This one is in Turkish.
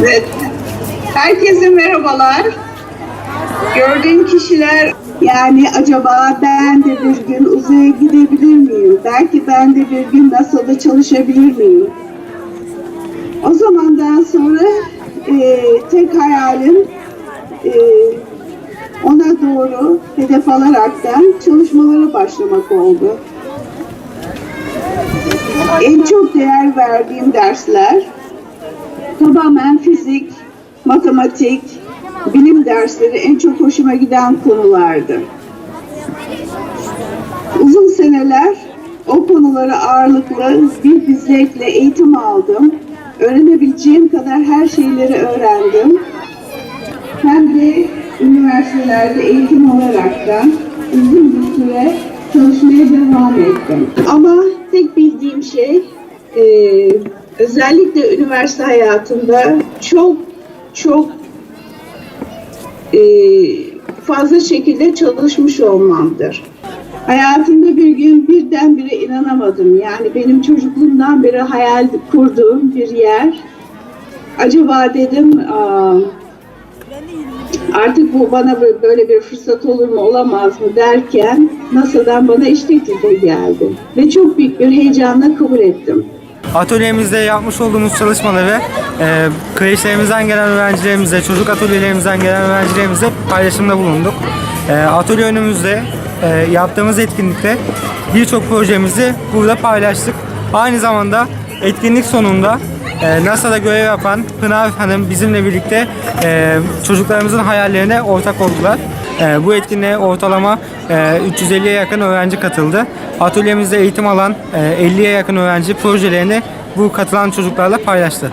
Evet. Herkese merhabalar. Gördüğüm kişiler yani acaba ben de bir gün uzaya gidebilir miyim? Belki ben de bir gün NASA'da çalışabilir miyim? O zamandan sonra e, tek hayalim e, doğru hedef alaraktan çalışmalara başlamak oldu. En çok değer verdiğim dersler tamamen fizik, matematik, bilim dersleri en çok hoşuma giden konulardı. Uzun seneler o konulara ağırlıklı bir zevkle eğitim aldım. Öğrenebileceğim kadar her şeyleri öğrendim. Üniversitelerde eğitim olaraktan uzun bir süre çalışmaya devam ettim. Ama tek bildiğim şey eee, özellikle üniversite hayatında çok çok eee, fazla şekilde çalışmış olmamdır. Hayatımda bir gün birdenbire inanamadım. Yani benim çocukluğumdan beri hayal kurduğum bir yer. Acaba dedim aa, artık bu bana bö- böyle bir fırsat olur mu olamaz mı derken NASA'dan bana iş teklifi geldi. Ve çok büyük bir heyecanla kabul ettim. Atölyemizde yapmış olduğumuz çalışmaları e, kreşlerimizden gelen öğrencilerimize, çocuk atölyelerimizden gelen öğrencilerimize paylaşımda bulunduk. E, atölye önümüzde e, yaptığımız etkinlikte birçok projemizi burada paylaştık. Aynı zamanda etkinlik sonunda e, NASA'da görev yapan Pınar Hanım bizimle birlikte e, çocuklarımızın hayallerine ortak oldular. E, bu etkinliğe ortalama e, 350'ye yakın öğrenci katıldı. Atölyemizde eğitim alan e, 50'ye yakın öğrenci projelerini bu katılan çocuklarla paylaştı.